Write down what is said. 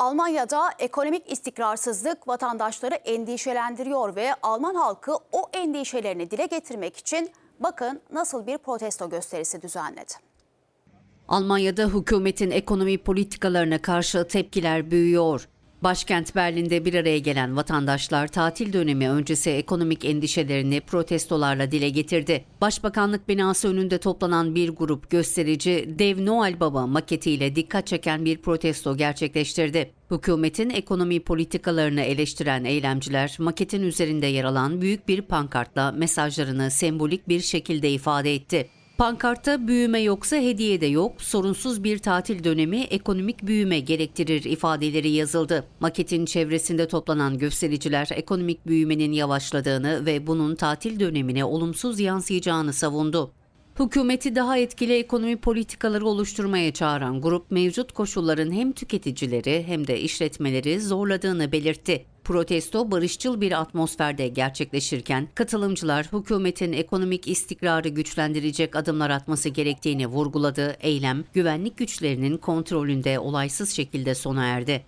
Almanya'da ekonomik istikrarsızlık vatandaşları endişelendiriyor ve Alman halkı o endişelerini dile getirmek için bakın nasıl bir protesto gösterisi düzenledi. Almanya'da hükümetin ekonomi politikalarına karşı tepkiler büyüyor. Başkent Berlin'de bir araya gelen vatandaşlar tatil dönemi öncesi ekonomik endişelerini protestolarla dile getirdi. Başbakanlık binası önünde toplanan bir grup gösterici Dev Noel Baba maketiyle dikkat çeken bir protesto gerçekleştirdi. Hükümetin ekonomi politikalarını eleştiren eylemciler maketin üzerinde yer alan büyük bir pankartla mesajlarını sembolik bir şekilde ifade etti. Pankartta büyüme yoksa hediye de yok, sorunsuz bir tatil dönemi ekonomik büyüme gerektirir ifadeleri yazıldı. Maketin çevresinde toplanan göstericiler ekonomik büyümenin yavaşladığını ve bunun tatil dönemine olumsuz yansıyacağını savundu. Hükümeti daha etkili ekonomi politikaları oluşturmaya çağıran grup mevcut koşulların hem tüketicileri hem de işletmeleri zorladığını belirtti. Protesto barışçıl bir atmosferde gerçekleşirken katılımcılar hükümetin ekonomik istikrarı güçlendirecek adımlar atması gerektiğini vurguladı. Eylem güvenlik güçlerinin kontrolünde olaysız şekilde sona erdi.